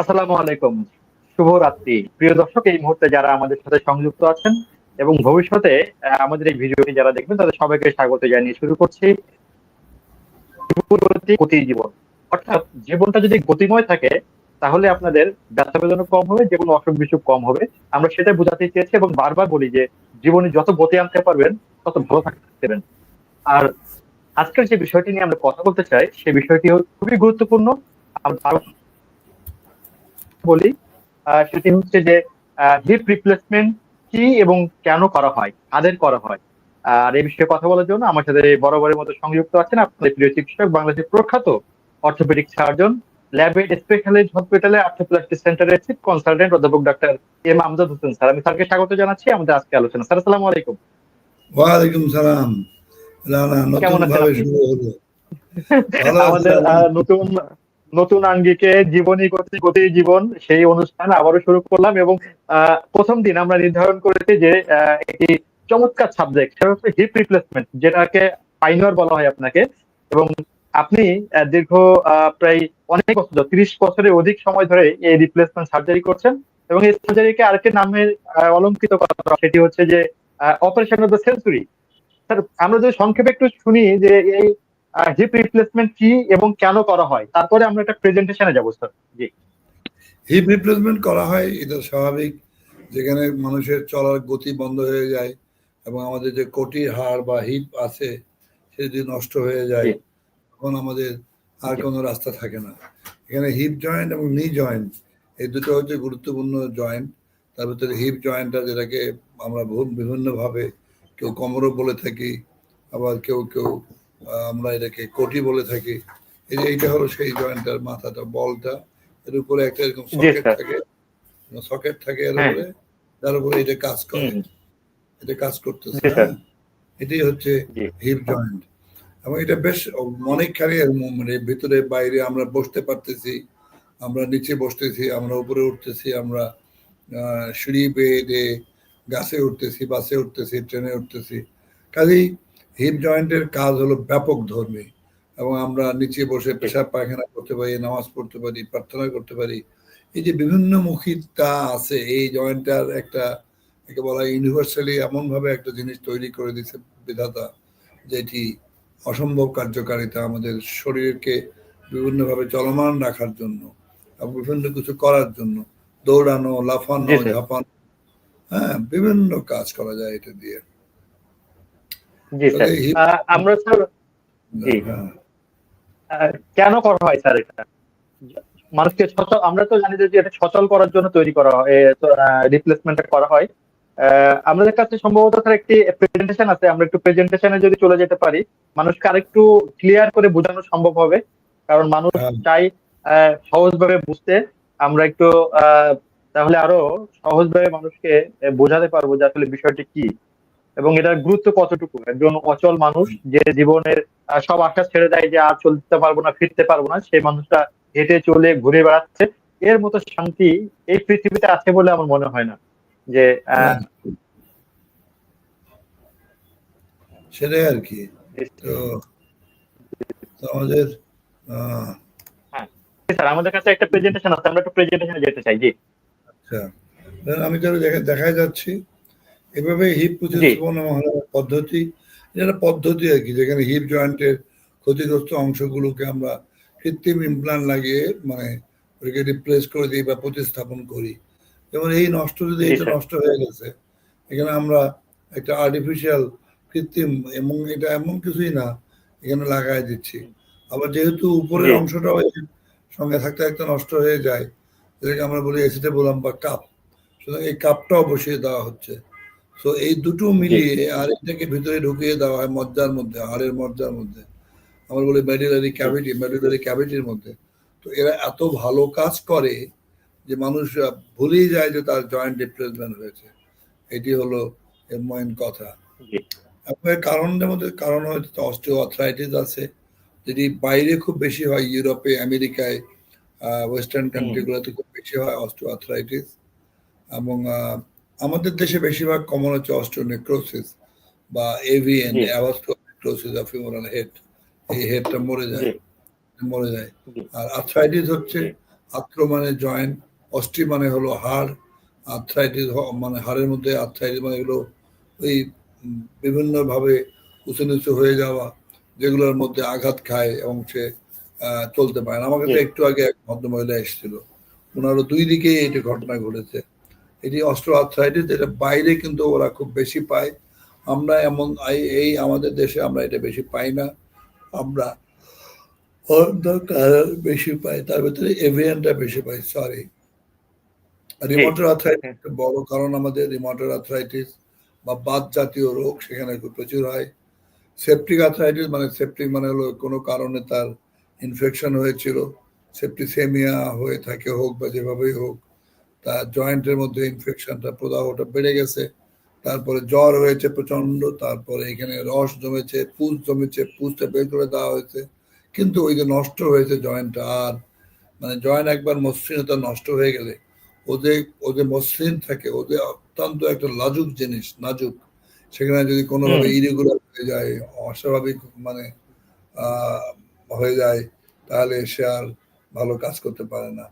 আসসালামু আলাইকুম। শুভ রাত্রি প্রিয় দর্শক, এই মুহূর্তে যারা আমাদের সাথে সংযুক্ত আছেন এবং ভবিষ্যতে আমাদের এই ভিডিওটি যারা দেখবেন, তাদের সবাইকে স্বাগত জানিয়ে শুরু করছি। জীবন। অর্থাৎ জীবনটা যদি গতিময় থাকে, তাহলে আপনাদের ব্যথা বেদনা কম হবে, যে কোনো অসুখ বিসুখ কম হবে। আমরা সেটাই বোঝাতে চেয়েছি এবং বারবার বলি যে, জীবনে যত গতি আনতে পারবেন, তত ভালো থাকতে পারবেন আর আজকের যে বিষয়টি নিয়ে আমরা কথা বলতে চাই সেই বিষয়টি খুবই গুরুত্বপূর্ণ। বলি সেটি হচ্ছে যে হিপ রিপ্লেসমেন্ট কি এবং কেন করা হয় কাদের করা হয়? আর এই বিষয়ে কথা বলার জন্য আমার সাথে বরাবরের মতো সংযুক্ত আছেন আপনাদের প্রিয় চিকিৎসক বাংলাদেশের প্রখ্যাত অর্থোপেডিক সার্জন ল্যাবেড স্পেশালিস্ট হসপিটালে আর্থোপ্লাস্টিক সেন্টারের চিফ কনসালটেন্ট অধ্যাপক doctor M Amjad Hossain. Sir আমি স্যারকে স্বাগত জানাচ্ছি আমাদের আজকে আলোচনা। স্যার আসসালামু আলাইকুম। ওয়ালাইকুম সালাম। কেমন আছেন আমাদের নতুন নতুন আঙ্গিকে জীবনী গতি গতি জীবন সেই অনুষ্ঠান আবারও শুরু করলাম এবং প্রথম দিন আমরা নির্ধারণ করেছি যে একটি চমৎকার সাবজেক্ট সেটা হচ্ছে হিপ রিপ্লেসমেন্ট যেটাকে পাইনিয়ার বলা হয় আপনাকে। এবং আপনি দীর্ঘ প্রায় অনেক বছর, তিরিশ বছরের অধিক সময় ধরে এই রিপ্লেসমেন্ট সার্জারি করছেন। এবং এই সার্জারিকে আরেকটি নামে অলঙ্কৃত করা সেটি হচ্ছে যে operation of the century sir, আমরা যদি সংক্ষেপে একটু শুনি যে এই হিপ রিপ্লেসমেন্ট কি এবং কেন করা হয়? তারপরে আমরা একটা প্রেজেন্টেশনে যাব স্যার জি। হিপ রিপ্লেসমেন্ট করা হয় এটা স্বাভাবিক। যেখানে মানুষের চলার গতি বন্ধ হয়ে যায় এবং আমাদের যে কোটির হাড় বা হিপ আছে সে যদি নষ্ট হয়ে যায় তখন আমাদের আর কোনো রাস্তা থাকে না। এখানে হিপ জয়েন্ট এবং নি জয়েন্ট এই দুটো হচ্ছে গুরুত্বপূর্ণ জয়েন্ট তার ভিতরে হিপ জয়েন্টটা যেটাকে আমরা বিভিন্নভাবে কেউ কোমরও বলে থাকি আবার কেউ কেউ আমরা এটাকে কোটি বলে থাকি। এই যে এইটা হলো সেই জয়েন্টের মাথাটা বলটা এর উপরে একটা এরকম সকেট থাকে। সকেট থাকে এর হ্যাঁ। উপরে তার উপরে এটা কাজ করে। এটা কাজ করতেছে। হ্যাঁ? এটাই হচ্ছে হিপ জয়েন্ট এবং এটা বেশ অনেকখানি এর ম- মানে ভিতরে বাইরে আমরা বসতে পারতেছি আমরা নিচে বসতেছি আমরা উপরে উঠতেছি আমরা সিঁড়ি বেয়ে গাছে উঠতেছি বাসে উঠতেছি ট্রেনে উঠতেছি। কাজেই হিপ জয়েন্টের কাজ হলো ব্যাপক ধর্মী এবং আমরা নিচে বসে পেশাব পায়খানা করতে পারি নামাজ পড়তে পারি প্রার্থনা করতে পারি এই যে বিভিন্ন মুখিতা আছে এই জয়েন্টটার একটা একে বলা ইউনিভার্সালি এমনভাবে একটা জিনিস তৈরি করে দিচ্ছে বিধাতা যেটি অসম্ভব কার্যকারিতা আমাদের শরীরকে বিভিন্নভাবে চলমান রাখার জন্য এবং বিভিন্ন কিছু করার জন্য দৌড়ানো লাফানো। ঝাপানো হ্যাঁ বিভিন্ন কাজ করা যায় এটা দিয়ে জি স্যার। আমরা স্যার জি। হ্যাঁ। কেন করা হয় স্যার এটা? মানুষকে সচল আমরা তো জানি যে এটা সচল করার জন্য তৈরি করা হয় রিপ্লেসমেন্ট করা হয়। আমাদের কাছে সম্ভবত স্যার একটি প্রেজেন্টেশন আছে। আমরা একটু প্রেজেন্টেশনে যদি চলে যেতে পারি মানুষকে আরেকটু ক্লিয়ার করে বোঝানো সম্ভব হবে। কারণ মানুষ হ্যাঁ। চাই আহ, সহজভাবে বুঝতে। আমরা একটু আহ, তাহলে আরও সহজভাবে মানুষকে বোঝাতে পারব যে আসলে বিষয়টি কি। এবং এটার গুরুত্ব কতটুকু? একজন অচল মানুষ যে জীবনের সব আশা ছেড়ে দেয় যে আর চলতে পারব না ফিরতে পারব না সেই মানুষটা হেঁটে চলে ঘুরে বেড়াচ্ছে। এর মতো শান্তি এই পৃথিবীতে আছে বলে আমার মনে হয় না। যে আহ, সেটাই আর কি। তো তো আমাদের স্যার আমাদের কাছে একটা প্রেজেন্টেশন আছে আমরা একটু প্রেজেন্টেশনে যেতে চাই জি। আচ্ছা। আমি তাহলে দেখা দেখাই যাচ্ছি। এভাবে হিপ প্রতিস্থাপনা পদ্ধতি এটা পদ্ধতি আর কি যেখানে হিপ জয়েন্টের ক্ষতিগ্রস্ত অংশগুলোকে আমরা কৃত্রিম ইমপ্লান্ট লাগিয়ে মানে ওটাকে রিপ্লেস করে দিই বা প্রতিস্থাপন করি। যেমন এই নষ্ট যদি এটা নষ্ট হয়ে গেছে এখানে আমরা একটা আর্টিফিশিয়াল কৃত্রিম এবং এটা এমন কিছুই না এখানে লাগাই দিচ্ছি। আবার যেহেতু উপরের জি। অংশটাও সঙ্গে থাকতে থাকতে নষ্ট হয়ে যায় যেটাকে আমরা বলি এসিটে বললাম বা কাপ সুতরাং এই কাপটাও বসিয়ে দেওয়া হচ্ছে। তো এই দুটো মিলিয়ে আর এটাকে ভিতরে ঢুকিয়ে দেওয়া হয় মজ্জার মধ্যে হাড়ের মজ্জার মধ্যে। আমরা বলি মেডুলারি ক্যাভিটি মেডুলারি ক্যাভিটির মধ্যে। তো এরা এত ভালো কাজ করে যে মানুষ ভুলেই যায় যে তার জয়েন্ট রিপ্লেসমেন্ট হয়েছে। এটি হলো এর মেন কথা। আপনার কারণের মধ্যে কারণ হয়তো অস্টিও আর্থ্রাইটিস আছে যেটি বাইরে খুব বেশি হয় ইউরোপে আমেরিকায় ওয়েস্টার্ন কান্ট্রিগুলোতে খুব বেশি হয় অস্টিও আর্থ্রাইটিস এবং আহ, আমাদের দেশে বেশিরভাগ কমন হচ্ছে অস্টিওনেক্রোসিস বা AVN. Avascular necrosis of femoral head এই হেডটা মরে যায়। মরে যায়। আর আর্থ্রাইটিস হচ্ছে। আত্র মানে জয়েন্ট অস্ট্রি মানে হলো হাড় আর্থ্রাইটিস মানে হাড়ের মধ্যে আর্থ্রাইটিস মানে এগুলো ওই বিভিন্নভাবে উঁচু নিচু হয়ে যাওয়া যেগুলোর মধ্যে আঘাত খায় এবং সে চলতে পারে না। আমার কাছে একটু আগে এক ভদ্রমহিলা এসেছিল। ওনারও দুই দিকেই এটি ঘটনা ঘটেছে। এটি অস্ট্রো আর্থ্রাইটিস যেটা বাইরে কিন্তু ওরা খুব বেশি পায়। আমরা এমন এই- আমাদের দেশে আমরা এটা বেশি পাই না। আমরা অন্য কারণ বেশি পাই তার ভিতরে এভিয়ানটা বেশি পাই সরি রিমোটার আর্থ্রাইটিস একটা বড় কারণ আমাদের রিমোটার আর্থ্রাইটিস বা বাত জাতীয় রোগ সেখানে খুব প্রচুর হয়। সেপটিক আর্থ্রাইটিস মানে সেপটিক মানে হলো কোনো কারণে তার ইনফেকশন হয়েছিল। সেপটিসেমিয়া হয়ে থাকে হোক বা যেভাবেই হোক তার জয়েন্টের মধ্যে ইনফেকশনটা প্রদাহটা বেড়ে গেছে। তারপরে জ্বর হয়েছে প্রচণ্ড তারপরে এখানে রস জমেছে পুষ জমেছে পুষটা বের করে দেওয়া হয়েছে। কিন্তু ওই যে নষ্ট হয়েছে জয়েন্টটা আর মানে জয়েন্ট একবার মসৃণতা নষ্ট হয়ে গেলে ওদের ওদের মসৃণ থাকে ওদের অত্যন্ত একটা লাজুক জিনিস নাজুক। সেখানে যদি কোনোভাবে। ইরেগুলার হয়ে যায় অস্বাভাবিক মানে আহ, হয়ে যায় তাহলে সে আর ভালো কাজ করতে পারে না।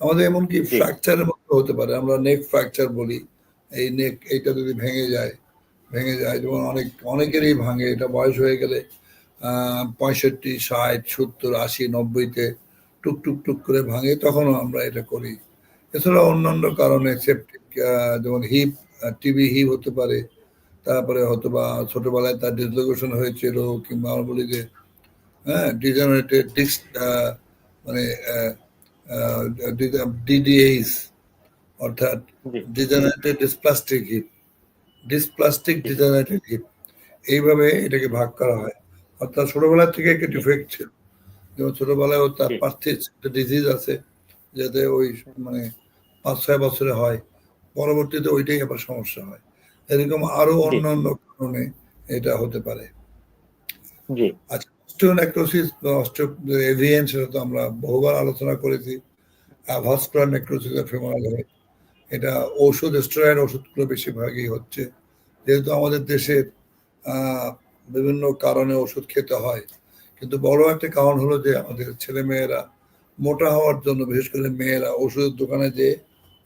আমাদের এমনকি ফ্র্যাকচারের মতো হতে পারে। আমরা নেক ফ্র্যাকচার বলি। এই নেক এইটা যদি ভেঙে যায় ভেঙে যায় যেমন অনেক অনেকেরই ভাঙে। এটা বয়স হয়ে গেলে পঁয়ষট্টি ষাট সত্তর আশি নব্বইতে টুক টুক টুক করে ভাঙে তখনও আমরা এটা করি। এছাড়া অন্যান্য কারণে সেপটিক যেমন হিপ টিবি হিপ হতে পারে। তারপরে হয়তো বা ছোটবেলায় তার ডিসলোকেশন হয়েছিল কিংবা আমরা বলি যে হ্যাঁ ডিজেনারেটেড ডিস্ক মানে ডিডিএইস অর্থাৎ জি। Dysplastic hip dysplastic degenerated hip এইভাবে এটাকে ভাগ করা হয়। অর্থাৎ ছোটবেলা থেকে একটা ডিফেক্ট ছিল। যেমন ছোটবেলায় তার জি। পার্থিব একটা ডিজিজ আছে যাতে ওই মানে পাঁচ ছয় বছরে হয়। পরবর্তীতে ওইটাই আবার সমস্যা হয়। এরকম আরও জি। অন্যান্য কারণে এটা হতে পারে। আচ্ছা অস্টিওনেক্রোসিস অস্টিও এভিএন সেটা তো আমরা বহুবার আলোচনা করেছি। ভাস্কুলার নেক্রোসিস ফেমোরাল হয় এটা ঔষধ স্টেরয়েড ওষুধগুলো বেশিরভাগই হচ্ছে। যেহেতু আমাদের দেশের বিভিন্ন কারণে ওষুধ খেতে হয়। কিন্তু বড় একটা কারণ হলো যে, আমাদের ছেলে মেয়েরা মোটা হওয়ার জন্য, বিশেষ করে মেয়েরা ওষুধের দোকানে যে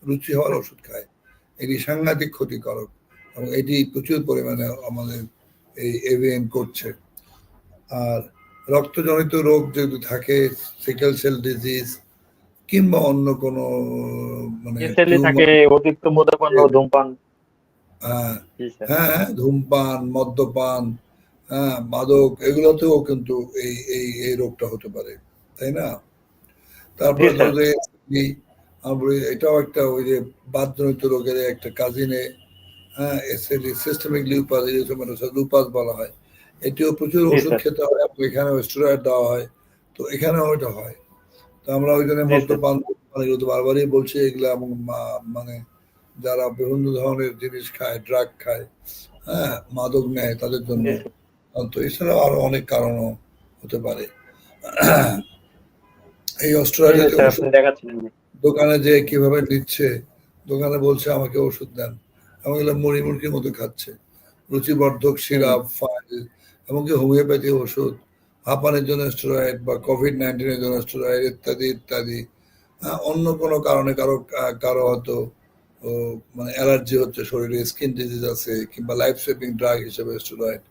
রুচি হওয়ার ওষুধ খায়। এটি সাংঘাতিক ক্ষতিকারক এবং এটি প্রচুর পরিমাণে আমাদের এই এভিএন করছে। আর রক্তজনিত রোগ যদি থাকে সিকেল সেল ডিজিজ কিংবা অন্য কোনো মানে থাকে অতিরিক্ত মদ্যপান ধূমপান। হ্যাঁ, স্যার। হ্যাঁ ধূমপান মদ্যপান হ্যাঁ মাদক এগুলোতেও কিন্তু এই এই এই রোগটা হতে পারে তাই না? তারপরে এটাও একটা ওই যে বাদজনিত রোগের একটা কাজিনে হ্যাঁ সিস্টেমিক লিউপাস লুপাস বলা হয় এটিও প্রচুর ওষুধ খেতে হয় এখানে স্টেরয়েড দেওয়া হয় তো এখানেও এটা হয়। তো আমরা ওই জন্য মদ্যপান এগুলো তো বারবারই বলছি এগুলো মানে যারা বিভিন্ন ধরনের জিনিস খায় ড্রাগ খায় হ্যাঁ মাদক নেয় তাদের জন্য। তো এছাড়াও আরও অনেক কারণও হতে পারে। এই জি। দোকানে যে কীভাবে নিচ্ছে দোকানে বলছে আমাকে ওষুধ দেন। এবং এগুলো মুড়ি মুরগির মতো খাচ্ছে। রুচিবর্ধক সিরাপ ফাইল এমনকি হোমিওপ্যাথি ওষুধ হাঁপানের জন্য স্টেরয়েড বা কোভিড নাইন্টিনের জন্য স্টেরয়েড ইত্যাদি ইত্যাদি। হ্যাঁ, অন্য কোনো কারণে কারও কারও হয়তো মানে অ্যালার্জি হচ্ছে শরীরে স্কিন ডিজিজ আছে কিংবা লাইফ সেভিং ড্রাগ হিসেবে স্টেরয়েড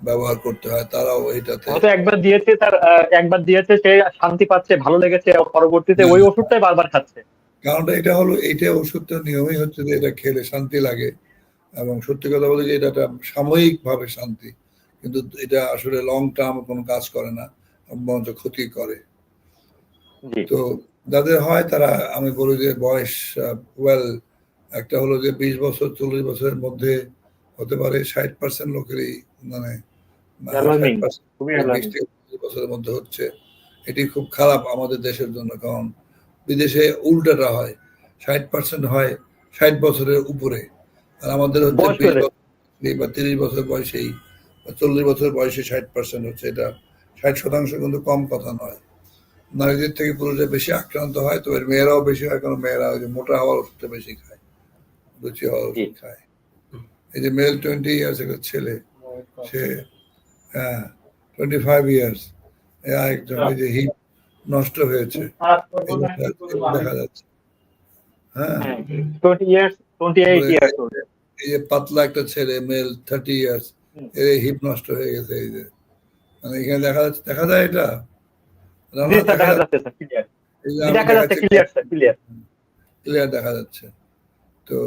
ব্যবহার করতে হয় তারাও এটাতে হয়তো একবার দিয়েছে তার একবার দিয়েছে সে শান্তি পাচ্ছে ভালো লেগেছে পরবর্তীতে ওই ওষুধটাই বারবার খাচ্ছে। কারণটা এটা হলো এইটা ওষুধটার নিয়মই হচ্ছে যে এটা খেলে শান্তি লাগে এবং সত্যি কথা বলে যে এটা একটা সাময়িক ভাবে শান্তি। কিন্তু এটা আসলে লং টার্ম কোনো কাজ করে না বরঞ্চ ক্ষতি করে। তো যাদের হয় তারা আমি বলি যে বয়স ওয়েল একটা হলো যে বিশ বছর চল্লিশ বছরের মধ্যে হতে পারে ষাট পার্সেন্ট লোকেরই মানে Alarming, 60% খুবই বিশ alarming। থেকে পঁচিশ বছরের মধ্যে হচ্ছে। এটি খুব খারাপ আমাদের দেশের জন্য কারণ বিদেশে উল্টাটা হয়। ষাট পার্সেন্ট হয় ষাট বছরের উপরে। আর আমাদের হচ্ছে বা তিরিশ বছর বয়সেই চল্লিশ বছর বয়সে ষাট পার্সেন্ট হচ্ছে এটা ষাট শতাংশ কিন্তু কম কথা নয়। নারীদের থেকে পুরুষরা বেশি আক্রান্ত হয় তো এর মেয়েরাও বেশি হয় কারণ মেয়েরা ওই যে মোটা হওয়ার ওষুধটা বেশি খায় রুচি হওয়ার ওষুধ খায়। এই যে মেল টোয়েন্টি ইয়ার্স একটা ছেলে সে হ্যাঁ টোয়েন্টি ফাইভ ইয়ার্স আরেকজন এই যে হিপ নষ্ট হয়েছে দেখা যাচ্ছে। হ্যাঁ। ইয়ার্স এই যে পাতলা একটা ছেলে মেল থার্টি ইয়ার্স। এর হিপ নষ্ট হয়ে গেছে এই যে। মানে এখানে দেখা যাচ্ছে দেখা যায় এটা? ক্লিয়ার দেখা যাচ্ছে তো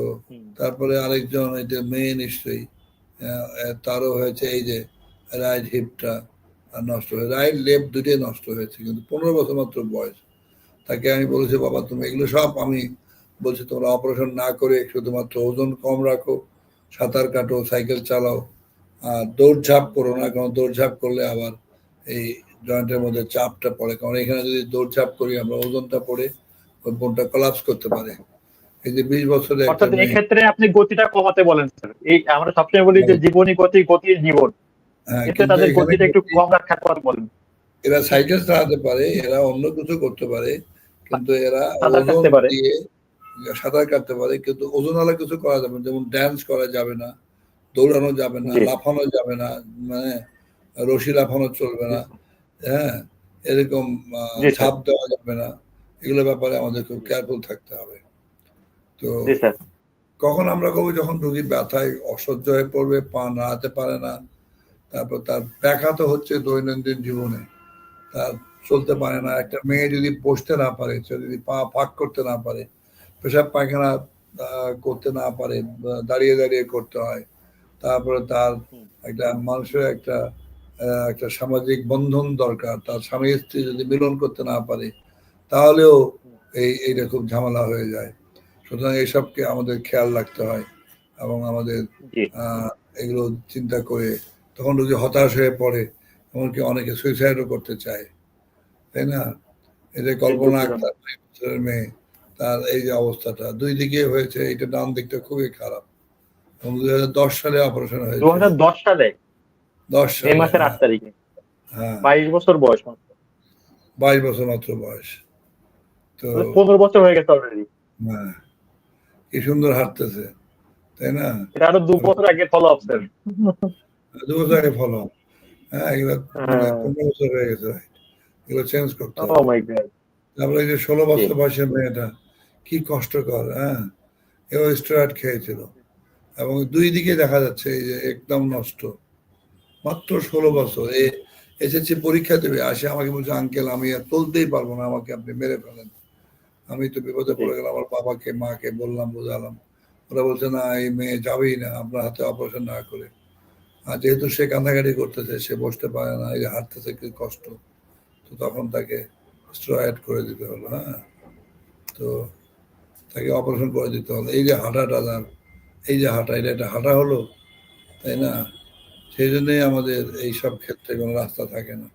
তারপরে আরেকজন এই যে মেয়ে নিশ্চয়ই তারও হয়েছে এই যে রাইট হিপটা নষ্ট হয়ে রাইট লেফট দুটোই নষ্ট হয়েছে কিন্তু পনেরো বছর মাত্র বয়স। তাকে আমি বলেছি বাবা তুমি এগুলো সব আমি বলছি তোমরা অপারেশন না করে শুধুমাত্র ওজন কম রাখো সাঁতার কাটো সাইকেল চালাও দৌড়ঝাঁপ করো না কারণ দৌড়ঝাঁপ করলে আবার এই জয়েন্টের মধ্যে চাপটা পড়ে। কারণ এখানে যদি দৌড়ঝাঁপ করি আমরা ওজনটা পড়ে ওই বোনটা কলাপস করতে পারে। এই যে বিশ অর্থাৎ এই ক্ষেত্রে আপনি গতিটা কমাতে বলেন স্যার। এই আমরা সবসময় বলি যে জীবনী গতি গতি জীবন। হ্যাঁ, এতে তাদের গতিটা একটু কম রাখার কথা বলেন। এরা সাইকেল চালাতে পারে এরা অন্য কিছু করতে পারে কিন্তু এরা সাঁতার ওজন কাটতে পারে। দিয়ে সাঁতার কাটতে পারে কিন্তু ওজনওয়ালা কিছু করা যাবে না। যেমন ড্যান্স করা যাবে না। দৌড়ানো যাবে না লাফানো যাবে না মানে রশি লাফানো চলবে না। হ্যাঁ এরকম। ঝাঁপ দেওয়া যাবে না। এগুলোর ব্যাপারে আমাদের খুব কেয়ারফুল থাকতে হবে। তো কখন আমরা কবি যখন রোগী ব্যথায় অসহ্য হয়ে পড়বে পা নাড়াতে পারে না তারপর তার ব্যাঘাত হচ্ছে দৈনন্দিন জীবনে। তার চলতে পারে না। একটা মেয়ে যদি বসতে না পারে সে যদি পা ফাঁক করতে না পারে পেশাব পায়খানা করতে না পারে দাঁড়িয়ে দাঁড়িয়ে করতে হয় তারপরে তার একটা মানুষের একটা একটা সামাজিক বন্ধন দরকার তার স্বামী স্ত্রী যদি মিলন করতে না পারে তাহলেও এই এইটা খুব ঝামেলা হয়ে যায়। সুতরাং এইসবকে আমাদের খেয়াল রাখতে হয় এবং আমাদের আহ, এগুলো চিন্তা করে তখন যদি হতাশ হয়ে পড়ে এমনকি অনেকে সুইসাইডও করতে চায়। তাই না? এই যে কল্পনা। আক্তার মেয়ে তার এই যে অবস্থাটা দুই দিকে হয়েছে এটা ডান দিকটা খুবই খারাপ। এবং দুই হাজার দশ সালে অপারেশন দু হয়েছে হাজার দশ সালে? দশ এই মাসের আট তারিখে? হ্যাঁ। বাইশ বছর বয়স মাত্র। বাইশ বছর মাত্র বয়স। তো পনেরো বছর হয়ে গেছে অলরেডি হ্যাঁ। কি সুন্দর হাঁটতেছে তাই না? এটা আরও দু বছর আগে ফলো আপ স্যার দু বছর আগে ফলো হ্যাঁ এগুলো মানে হ্যাঁ। পনেরো বছর হয়ে গেছে এগুলো চেঞ্জ করতে ও হবে মাই গড তারপরে এই যে ষোলো বছর বয়সের মেয়েটা কি কষ্টকর হ্যাঁ? এও স্টেরয়েড খেয়েছিল। এবং দুই দিকে দেখা যাচ্ছে এই যে একদম নষ্ট। মাত্র ষোলো বছর। এ এসেছে পরীক্ষা দেবে, আসে আমাকে বলছে, আঙ্কেল, আমি আর চলতেই পারব না, আমাকে আপনি মেরে ফেলেন। আমি তো বিপদে পড়ে গেলাম, আমার বাবাকে, মাকে বললাম, বোঝালাম। ওরা বলছে, না, এই মেয়ে যাবেই না, আপনার হাতে অপারেশন না করে। আর যেহেতু সে কান্নাকাটি করতেছে, সে বসতে পারে না, এই যে হাঁটতেছে, কি কষ্ট। তো তখন তাকে স্টেরয়েড করে দিতে হলো হ্যাঁ? তো তাকে অপারেশন করে দিতে হলো। এই যে হাঁটাটা এই যে হাঁটা এটা একটা হাঁটা হলো তাই না? সেই জন্যই আমাদের এই সব ক্ষেত্রে কোনো রাস্তা থাকে না।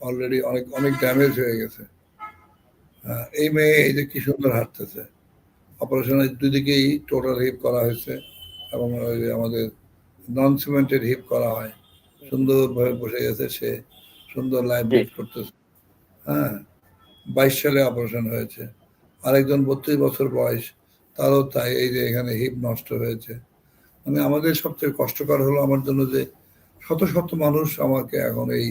অলরেডি অনেক অনেক ড্যামেজ হয়ে গেছে। হ্যাঁ, এই মেয়ে এই যে কি সুন্দর হাঁটতেছে। অপারেশনের দুদিকেই টোটাল হিপ করা হয়েছে এবং ওই যে আমাদের নন সিমেন্টেড হিপ করা হয়। সুন্দরভাবে বসে গেছে সে সুন্দর লাইফ লিড করতেছে। হ্যাঁ বাইশ সালে অপারেশন হয়েছে। আরেকজন বত্রিশ বছর বয়স তারও তাই এই যে এখানে হিপ নষ্ট হয়েছে। মানে আমাদের সবচেয়ে কষ্টকর হলো আমার জন্য যে শত শত মানুষ আমাকে এখন এই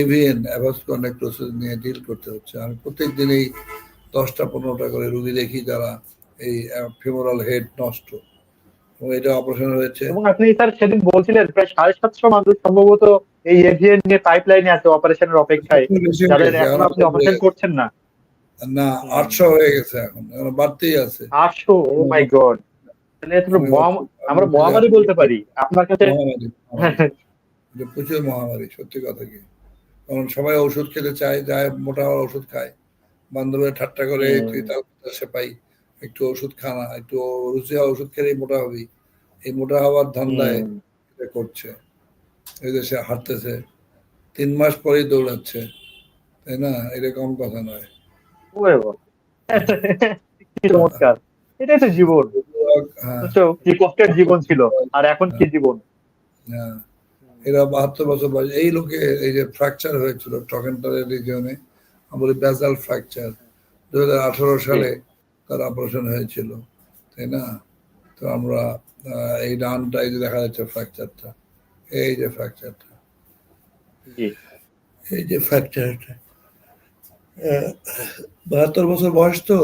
এভিএন অ্যাভাসকুলার নেক্রোসিস নিয়ে ডিল করতে হচ্ছে। আমি প্রত্যেক দিনেই দশটা পনেরোটা করে রুগী দেখি যারা এই ফিমোরাল হেড নষ্ট। এটা অপারেশন হয়েছে। এবং আপনি স্যার সেদিন বলছিলেন প্রায় সাড়ে সাতশো মানুষ সম্ভবত এই এভিএন নিয়ে পাইপলাইনে আছে অপারেশনের অপেক্ষায়। যাদের এখন এখন আপনি অপারেশন করছেন না। না আটশো হয়ে গেছে এখন বাড়তেই আছে। আটশো ও মাই গড। আমরা মহামারী বলতে পারি আপনার কাছে। প্রচুর মহামারী সত্যি কথা কি। কারণ সবাই ওষুধ খেতে চায় যায় মোটা হওয়ার ওষুধ খায়। বান্ধবের ঠাট্টা করে তুই তার সে পাই একটু ওষুধ খানা একটু রুচি হওয়া ওষুধ খেলেই মোটা হবি। এই মোটা হওয়ার ধান্দায় এটা করছে। এই যে সে হাঁটতেছে। তিন মাস পরেই দৌড়াচ্ছে। তাই না? এটা কম কথা নয়। চমৎকার এটাই তো জীবন। কি কষ্টের জীবন ছিল। আর এখন কি জীবন? হ্যাঁ এরা বাহাত্তর বছর বয়স। এই লোকে এই যে ফ্র্যাকচার হয়েছিল টকেন্টারের রিজিয়নে আমরা বলি ব্যাজাল ফ্র্যাকচার দু আঠারো সালে তার অপারেশন হয়েছিল তাই না? তো আমরা আহ, এই ডানটা এই যে দেখা যাচ্ছে ফ্র্যাকচারটা এই যে ফ্র্যাকচারটা এই যে ফ্র্যাকচারটা বাহাত্তর বছর বয়স তো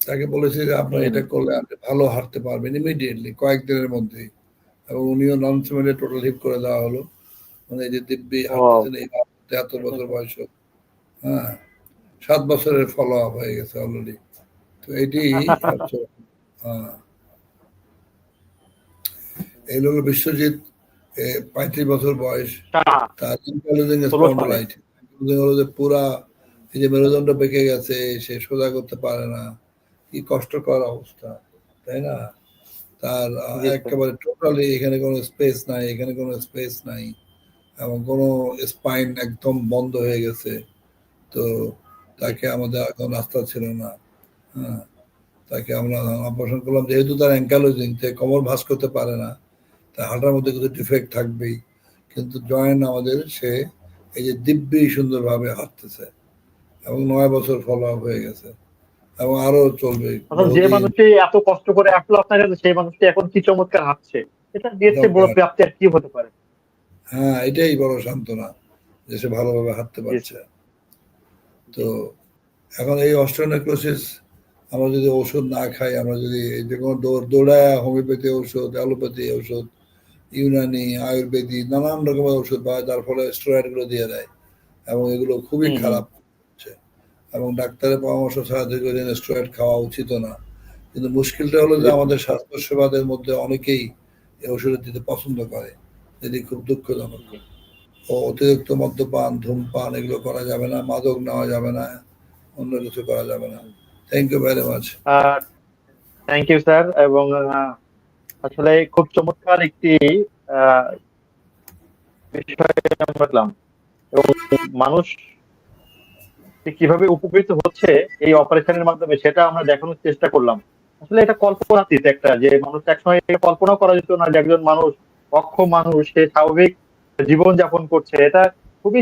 তাকে বলেছে যে আপনার এটা করলে আপনি ভালো হাঁটতে পারবেন ইমিডিয়েটলি কয়েকদিনের মধ্যেই এবং উনিও নন সিমেন্টে টোটাল হিপ করে দেওয়া হলো মানে এই যে দিব্যি তেহাত্তর বছর বয়স হ্যাঁ সাত বছরের ফলো আপ হয়ে গেছে অলরেডি তো এটি হ্যাঁ। এই লোক বিশ্বজিৎ পঁয়ত্রিশ বছর বয়স শাহ। তার সালে। স্পন্ডলাইট পুরা এই যে মেরুদণ্ড বেঁকে গেছে সে সোজা করতে পারে না। কি কষ্টকর অবস্থা তাই না? তার একেবারে টোটালি এখানে কোনো স্পেস নাই এখানে কোনো স্পেস নাই এবং কোনো স্পাইন একদম বন্ধ হয়ে গেছে। তো তাকে আমাদের কোনো রাস্তা ছিল না হ্যাঁ। তাকে আমরা অপারেশন করলাম যেহেতু তার অ্যাঙ্কালোজিং সে কোমর ভাস করতে পারে না তার হাঁটার মধ্যে কিছু ডিফেক্ট থাকবেই। কিন্তু জয়েন্ট আমাদের সে এই যে দিব্যি সুন্দরভাবে হাঁটতেছে। এবং নয় বছর ফলো আপ হয়ে গেছে। এবং আরও চলবে। যে মানুষটি এত কষ্ট করে আসলো আপনার কাছে সেই মানুষটি এখন কি চমৎকার হাঁটছে? এটা দিয়ে বড়। প্রাপ্তি আর কি হতে পারে? হ্যাঁ এটাই বড় সান্ত্বনা যে সে ভালোভাবে হাঁটতে পারছে। তো এখন এই অস্ট্রোনেক্লোসিস আমরা যদি ওষুধ না খাই আমরা যদি এই যে কোনো দৌড় দৌড়ায় হোমিওপ্যাথি ঔষধ অ্যালোপ্যাথি ঔষধ ইউনানি আয়ুর্বেদিক নানান রকমের ওষুধ পাওয়া যার ফলে স্টেরয়েডগুলো দিয়ে দেয়। এবং এগুলো খুবই খারাপ। এবং ডাক্তারের পরামর্শ ছাড়া দীর্ঘদিন স্টেরয়েড খাওয়া উচিত না। কিন্তু মুশকিলটা হলো যে আমাদের স্বাস্থ্য সেবাদের মধ্যে অনেকেই এই ওষুধ দিতে পছন্দ করে, যেটি খুব দুঃখজনক। ও অতিরিক্ত মদ্যপান, ধূমপান এগুলো করা যাবে না, মাদক নেওয়া যাবে না, অন্য কিছু করা যাবে না। Thank you very much thank you sir এবং আসলে খুব চমৎকার একটি বিষয় আমরা এবং মানুষ যে কীভাবে উপকৃত হচ্ছে এই অপারেশনের মাধ্যমে সেটা আমরা দেখানোর চেষ্টা করলাম। আসলে এটা কল্পনাতীত একটা যে মানুষ একসময় কল্পনা করা যেত না যে একজন মানুষ অক্ষম মানুষ সে স্বাভাবিক জীবন যাপন করছে। এটা খুবই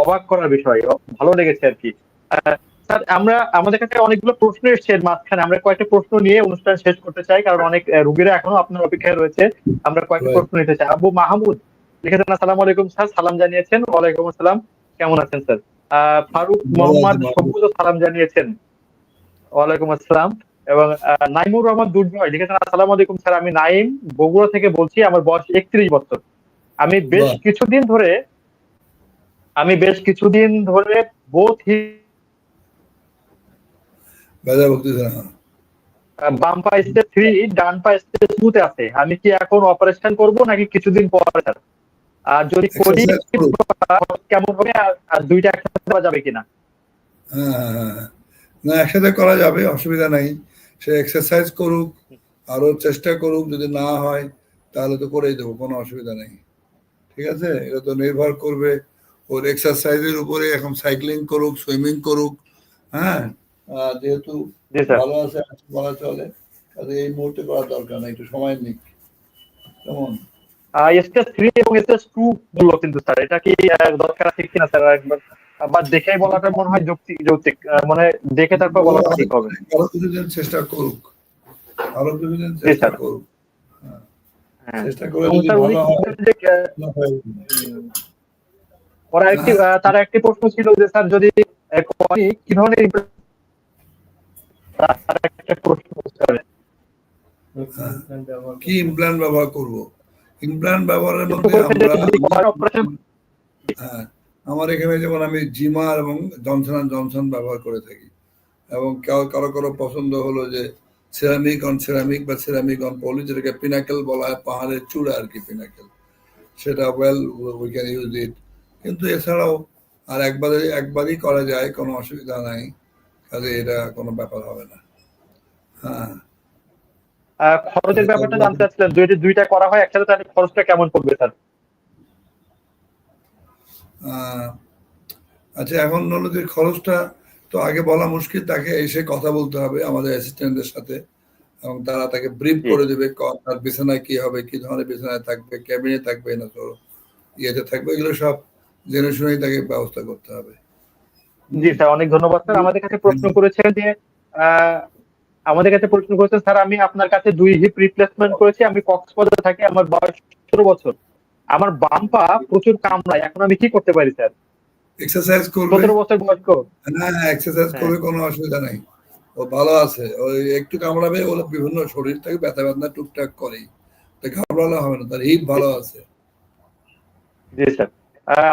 অবাক করার বিষয় ভালো লেগেছে আর কি। স্যার আমরা আমাদের কাছে অনেকগুলো প্রশ্ন এসছে মাঝখানে। আমরা কয়েকটা প্রশ্ন নিয়ে অনুষ্ঠান শেষ করতে চাই কারণ অনেক রুগীরা এখনও আপনার অপেক্ষায় রয়েছে। আমরা কয়েকটা প্রশ্ন নিতে চাই। আবু মাহমুদ লিখেছেন আসসালামু আলাইকুম স্যার সালাম জানিয়েছেন। ওয়ালাইকুম আসসালাম। কেমন আছেন স্যার? ফারুক মোহাম্মদ সবুজ সালাম জানিয়েছেন। ওয়ালাইকুম আসসালাম। এবং নাইমুর রহমান দুর্জয় লিখেছেন আসসালামু আলাইকুম স্যার আমি নাইম। বগুড়া থেকে বলছি আমার বয়স একত্রিশ বছর। আমি বেশ কিছুদিন ধরে আমি বেশ কিছুদিন ধরে বক্তৃতা হ্যাঁ। বাম পা স্টেজ থ্রি ডান পা স্টেজ টুতে আছে। আমি কি এখন অপারেশন করব নাকি কিছুদিন পর স্যার? আর যদি করি। কেমন হবে আর- দুইটা একসাথে দেওয়া যাবে কিনা? হ্যাঁ হ্যাঁ, হ্যাঁ। না একসাথে করা যাবে অসুবিধা নাই। সে এক্সারসাইজ করুক আরও চেষ্টা করুক যদি না হয় তাহলে তো করেই দেবো কোনো অসুবিধা নেই। ঠিক আছে? এটা তো নির্ভর করবে ওর এক্সারসাইজের উপরে এখন সাইক্লিং করুক সুইমিং করুক হ্যাঁ? যেহেতু ভালো আছে বলা চলে এই মুহূর্তে করা দরকার নেই একটু সময় নিক। কেমন? স্টেজ থ্রি এবং স্টেজ টু কিন্তু স্যার এটা কি দরকার আছে কিনা স্যার একবার আবার দেখে বলাটা মনে হয় যৌক্তিক যৌক্তিক মানে দেখে তারপর বলাটা ঠিক হবে। কিছুদিন চেষ্টা করুক। কিছুদিন চেষ্টা করুক। হ্যাঁ। চেষ্টা করে ভালো হয় হয়। ওরা একটি তার একটি প্রশ্ন ছিল যে স্যার যদি কি ধরনের implant- তার একটা প্রশ্ন কি ইমপ্ল্যান্ট ব্যবহার করব? ইমপ্ল্যান্ট ব্যবহারের মধ্যে আমরা হ্যাঁ, আমার এখানে যেমন আমি জিমার এবং জনসন অ্যান্ড জনসন ব্যবহার করে থাকি। এবং কারও কারও পছন্দ হলো যে সিরামিক অন সিরামিক বা সিরামিক অন পলি যেটাকে পিনাকেল বলা হয় পাহাড়ের চূড়া আর কি পিনাকেল সেটা well we can use it কিন্তু এছাড়াও আর একবারে একবারই করা যায় কোনো অসুবিধা নাই। কাজে এটা কোনো ব্যাপার হবে না। হ্যাঁ। খরচের ব্যাপারটা জানতে চাচ্ছিলেন যদি দুইটা করা হয় একসাথে তাহলে খরচটা কেমন পড়বে স্যার? আচ্ছা এখন হলো যে খরচটা তো আগে বলা মুশকিল তাকে এসে কথা বলতে হবে আমাদের অ্যাসিস্ট্যান্টদের সাথে এবং তারা তাকে ব্রিফ করে দেবে তার বিছানায় কি হবে কি ধরনের বিছানায় থাকবে ক্যাবিনে থাকবে না তো ইয়েতে থাকবে এগুলো সব জেনে শুনেই তাকে ব্যবস্থা করতে হবে। জি স্যার অনেক ধন্যবাদ স্যার। আমাদের কাছে প্রশ্ন করেছেন যে আমাদের কাছে প্রশ্ন করেছেন স্যার আমি আপনার কাছে দুই হিপ রিপ্লেসমেন্ট করেছি আমি কক্সবাজারে থাকি আমার বয়স সতেরো বছর। আমার বাম পা প্রচুর কামড়ায় এখন আমি কি করতে পারি স্যার? এক্সারসাইজ করবে? সতেরো বছর বয়স্ক। না এক্সারসাইজ হ্যাঁ। করবে কোনো অসুবিধা নাই। ও ভালো আছে ওই একটু কামড়াবে ওর বিভিন্ন শরীর থেকে ব্যথা ব্যথা টুকটাক করে তো ঘাবড়ালে হবে না তার হিপ ভালো আছে। জি স্যার।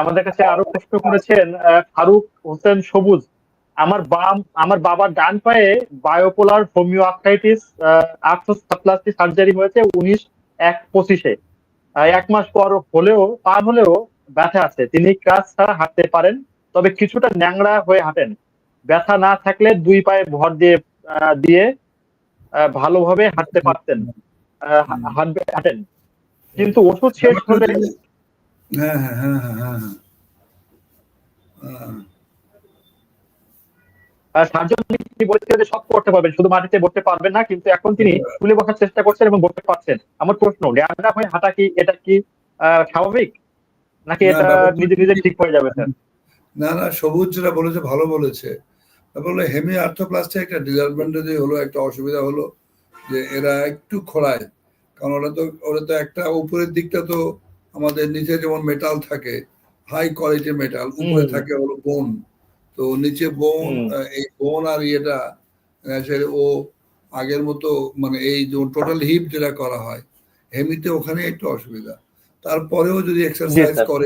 আমাদের কাছে আরও প্রশ্ন করেছেন ফারুক হোসেন সবুজ। আমার বাম, আমার বাবার ডান পায়ে bipolar homeo arthritis arthroplasty surgery হয়েছে উনিশ এক পঁচিশে। এক মাস পর হলেও, পার হলেও ব্যথা আছে। তিনি কাজ ছাড়া হাঁটতে পারেন, তবে কিছুটা ন্যাংড়া হয়ে হাঁটেন। ব্যথা না থাকলে দুই পায়ে ভর দিয়ে দিয়ে ভালোভাবে হাঁটতে পারতেন। হাঁটবে, হাঁটেন। কিন্তু ওষুধ শেষ হলে হ্যাঁ হ্যাঁ হ্যাঁ হ্যাঁ হ্যাঁ হ্যাঁ। সার্জন তিনি বলেছিলেন যে সব করতে পারবেন শুধু মাটিতে বসতে পারবেন না কিন্তু এখন তিনি তুলে বসার চেষ্টা করছেন এবং বসতে পারছেন। আমার প্রশ্ন ল্যান্ডা হয়ে হাঁটা কি এটা কি স্বাভাবিক? নাকি এটা নিজে নিজে ঠিক হয়ে যাবে স্যার? না না সবুজ যেটা বলেছে ভালো বলেছে। হলো হেমি আর্থোপ্লাস্টে একটা ডিসঅ্যাডভান্টেজ হলো একটা অসুবিধা হলো যে এরা একটু খোলায় কারণ ওরা তো ওরা তো একটা উপরের দিকটা তো আমাদের নিচে যেমন মেটাল থাকে হাই কোয়ালিটির মেটাল উপরে। থাকে হলো বোন তো নিচে বোন এই বোন আর ইয়েটা ও আগের মতো মানে এই যে টোটাল হিপ যেটা করা হয় হেমিতে ওখানে একটু অসুবিধা। তারপরেও যদি এক্সারসাইজ। করে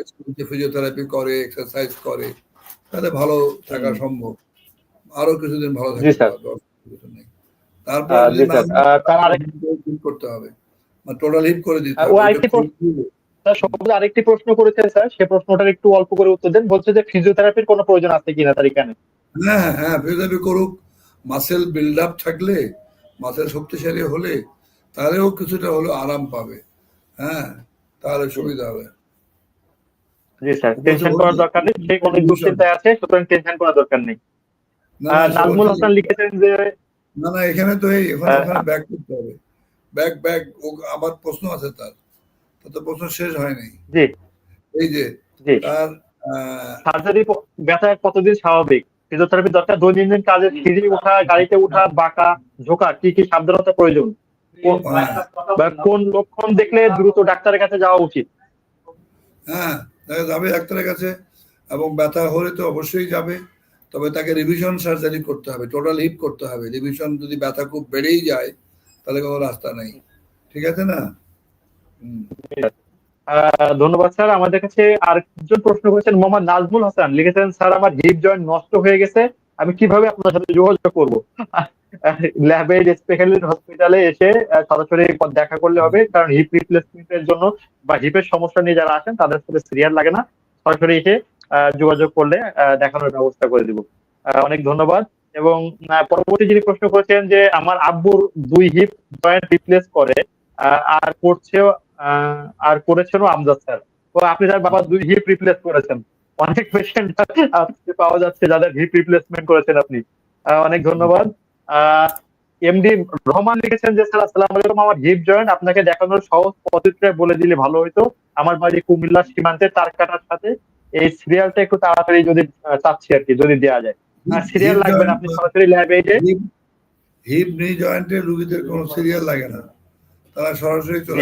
ফিজিওথেরাপি করে এক্সারসাইজ করে তাহলে ভালো থাকা সম্ভব। আরও কিছুদিন ভালো জি, থাকতে পারবে নেই। তারপর করতে হবে। মানে টোটাল হিপ করে দিতে হবে। স্যার সবুজ আরেকটি প্রশ্ন করেছেন স্যার সে প্রশ্নটার একটু অল্প করে উত্তর দেন। বলছে যে ফিজিওথেরাপির কোনো প্রয়োজন আছে কিনা তার এখানে? হ্যাঁ হ্যাঁ, হ্যাঁ ফিজিওথেরাপি করুক। মাসেল বিল্ড আপ থাকলে মাসেল শক্তিশালী হলে তাহলেও কিছুটা হলেও আরাম পাবে। হ্যাঁ তাহলে সুবিধা হবে। জি স্যার টেনশন করার দরকার নেই সে অনেক দুশ্চিন্তায় আছে সুতরাং টেনশন করার দরকার নেই। না, নাজমুল হাসান লিখেছেন যে না না এখানে তো এই ওখানে ব্যাক করতে হবে। ব্যাক ব্যাক ও আবার প্রশ্ন আছে তার। তো প্রশ্ন শেষ হয়নি জি। এই যে জি। তার সার্জারি ব্যথা কতদিন স্বাভাবিক? ফিজিওথেরাপি দরকার দৈনন্দিন কাজে সিঁড়ি ওঠা গাড়িতে ওঠা বাঁকা ঝোঁকা কি কি সাবধানতা প্রয়োজন? কোন- লক্ষণ দেখলে দ্রুত ডাক্তারের কাছে যাওয়া উচিত? হ্যাঁ যাবে ডাক্তারের কাছে এবং ব্যথা হলে তো অবশ্যই যাবে তবে তাকে রিভিশন সার্জারি করতে হবে টোটাল হিপ করতে হবে। রিভিশন যদি ব্যথা খুব বেড়েই যায় তাহলে কোনো রাস্তা নেই। ঠিক আছে না? ধন্যবাদ স্যার। আমাদের কাছে আরেকজন প্রশ্ন করেছেন, মোহাম্মদ নাজমুল হাসান। লিখেছেন, স্যার, আমার হিপ জয়েন্ট নষ্ট হয়ে গেছে। আমি কীভাবে আপনার সাথে যোগাযোগ করব? ল্যাবে স্পেশালিস্ট হসপিটালে এসে সরাসরি দেখা করলে হবে। কারণ হিপ রিপ্লেসমেন্টের জন্য বা হিপের সমস্যা নিয়ে যারা আসেন তাদের সাথে সিরিয়াল লাগে না। সরাসরি এসে যোগাযোগ করলে দেখানোর ব্যবস্থা করে দিব। অনেক ধন্যবাদ। এবং পরবর্তী যিনি প্রশ্ন করেছেন যে, আমার আব্বুর দুই হিপ জয়েন্ট রিপ্লেস করে আর করছেও আর করেছেন আমজাদ স্যার। তো আপনি তার বাবা দুই হিপ রিপ্লেস করেছেন। অনেক পেশেন্ট আজকে পাওয়া যাচ্ছে যাদের হিপ রিপ্লেসমেন্ট করেছেন আপনি। অনেক ধন্যবাদ। এমডি রহমান লিখেছেন যে স্যার আসসালামু আলাইকুম। আমার হিপ জয়েন্ট আপনাকে দেখানোর সহজ পদ্ধতিটা বলে দিলে ভালো হতো আমার বাড়ি কুমিল্লা সীমান্তে তার কাটার সাথে। এই সিরিয়ালটা একটু তাড়াতাড়ি যদি চাচ্ছি আর কি যদি দেওয়া যায়। সিরিয়াল লাগবে না আপনি সরাসরি ল্যাবে হিপ- হিপ নি জয়েন্টের রুগীদের কোনো সিরিয়াল লাগে না। তারা সরাসরি চলে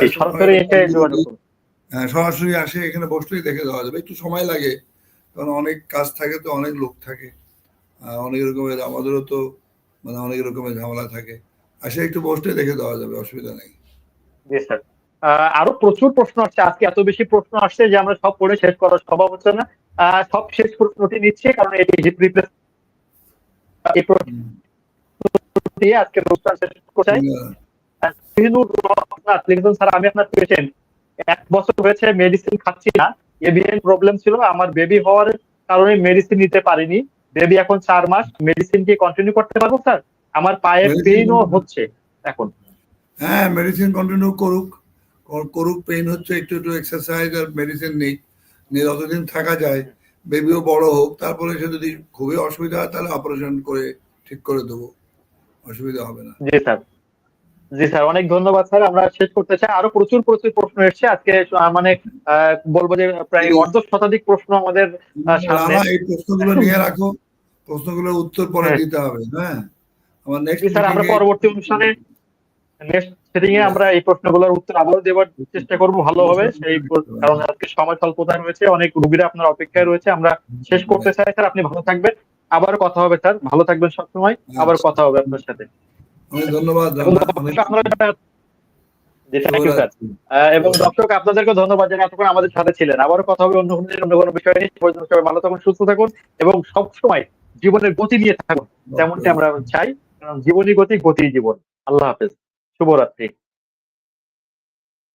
হ্যাঁ সরাসরি আসে এখানে বসলেই দেখে দেওয়া যাবে। একটু সময় লাগে কারণ অনেক কাজ থাকে তো অনেক লোক থাকে। অনেক রকমের আমাদেরও তো মানে অনেক রকমের ঝামেলা থাকে। আসে একটু বসলে দেখে দেওয়া যাবে অসুবিধা নেই। জি স্যার। আরও প্রচুর প্রশ্ন আসছে। আজকে এত বেশি প্রশ্ন আসছে যে আমরা সব পড়ে শেষ করা সম্ভব হচ্ছে না। সব শেষ প্রশ্নটি নিচ্ছে কারণ এটি রিপ্লেস এই প্রশ্নটি আজকে অনুষ্ঠান শেষ করতে লিখেছেন স্যার আমি আপনার পেশেন্ট এক বছর হয়েছে মেডিসিন খাচ্ছি না। এভিএন প্রবলেম ছিল আমার বেবি হওয়ার কারণে মেডিসিন নিতে পারিনি। বেবি এখন চার মাস মেডিসিন কি কন্টিনিউ করতে পারব স্যার? আমার পায়ে Medicine- পেইনও হচ্ছে এখন। হ্যাঁ মেডিসিন কন্টিনিউ করুক। করুক পেইন হচ্ছে একটু একটু এক্সারসাইজ আর মেডিসিন নেই। নিয়ে যতদিন থাকা যায় বেবিও বড় হোক তারপরে সে যদি খুবই অসুবিধা হয় তাহলে অপারেশন করে ঠিক করে দেবো। অসুবিধা হবে না। জি স্যার। জি স্যার অনেক ধন্যবাদ স্যার। আমরা শেষ করতে চাই। আরও প্রচুর প্রচুর প্রশ্ন এসেছে। আজকে মানে বলব যে প্রায় অর্ধ শতাধিক প্রশ্ন আমাদের আহ, সামনে। এই প্রশ্নগুলো নিয়ে রাখো। প্রশ্নগুলোর উত্তর পরে হ্যাঁ। দিতে হবে হ্যাঁ? আমার নেক্সট স্যার আমরা পরবর্তী অনুষ্ঠানে নেক্সট সেটিং এ আমরা এই প্রশ্নগুলোর উত্তর আবারও দেওয়ার চেষ্টা করব। ভালোভাবে সেই কারণ আজকে সময় স্বল্পতা রয়েছে। অনেক রুগীরা আপনার অপেক্ষায় রয়েছে। আমরা শেষ করতে চাই। স্যার আপনি ভালো থাকবেন। আবারও কথা হবে স্যার। ভালো থাকবেন সবসময়। আবার কথা হবে আপনার সাথে। অনেক ধন্যবাদ এবং দর্শক আপনাদেরকে ধন্যবাদ যারা এতক্ষণ আমাদের সাথে ছিলেন। আবারও কথা হবে অন্য কোনো অন্য কোনো বিষয় পর্যন্ত সবাই ভালো থাকুন সুস্থ থাকুন এবং সবসময় জীবনের গতি নিয়ে থাকুন। তেমনটি আমরা চাই কারণ জীবনই গতি গতি জীবন। আল্লাহ হাফেজ। শুভরাত্রি।